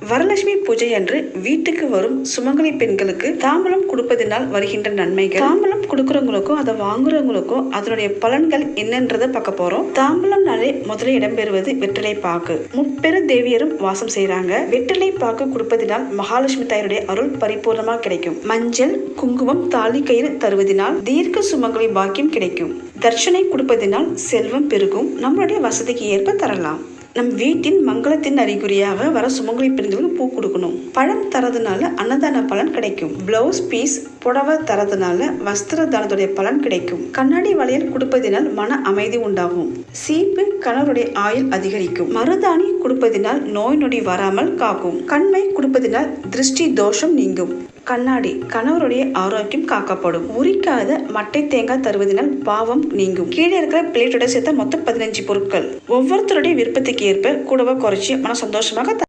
வரலட்சுமி பூஜை அன்று வீட்டுக்கு வரும் சுமங்கலி பெண்களுக்கு தாம்பலம் கொடுப்பதினால் வருகின்ற நன்மைகள். தாம்பலம் கொடுக்கறவங்களுக்கும் அதை வாங்குறவங்களுக்கும் அதனுடைய பலன்கள் என்னன்றதை பார்க்க போறோம். தாம்பலம்னாலே முதல்ல இடம்பெறுவது வெற்றிலை பாக்கு. முப்பெரு தேவியரும் வாசம் செய்யறாங்க வெற்றிலை பாக்கு கொடுப்பதினால் மகாலட்சுமி தாயருடைய அருள் பரிபூர்ணமாக கிடைக்கும். மஞ்சள் குங்குமம் தாலி கயிறு தருவதினால் தீர்க்க சுமங்கலி பாக்கியம் கிடைக்கும். தர்ஷனை கொடுப்பதினால் செல்வம் பெருகும். நம்மளுடைய வசதிக்கு ஏற்ப தரலாம். நம் வீட்டின் மங்களத்தின் அறிகுறியாக வர சுமங்கலி பெண்களுக்கு பூ கொடுக்கணும். பழம் தரதுனால அன்னதான பலன் கிடைக்கும். பிளவுஸ் பீஸ் புடவை தரதுனால வஸ்திர தானத்துடைய பலன் கிடைக்கும். கண்ணாடி வளையல் கொடுப்பதினால் மன அமைதி உண்டாகும். சீப்பு கணவருடைய ஆயுள் அதிகரிக்கும். மருதாணி கொடுப்பதினால் நோய் நொடி வராமல் காக்கும். கண்மை கொடுப்பதினால் திருஷ்டி தோஷம் நீங்கும். கண்ணாடி கணவருடைய ஆரோக்கியம் காக்கப்படும். உரிக்காத மட்டை தேங்காய் தருவதனால் பாவம் நீங்கும். கீழே இருக்கிற பிளேட்டோட சேர்த்த மொத்தம் பதினஞ்சு பொருட்கள். ஒவ்வொருத்தருடைய விருப்பத்துக்கு ஏற்ப கூடவை குறைச்சி மன சந்தோஷமாக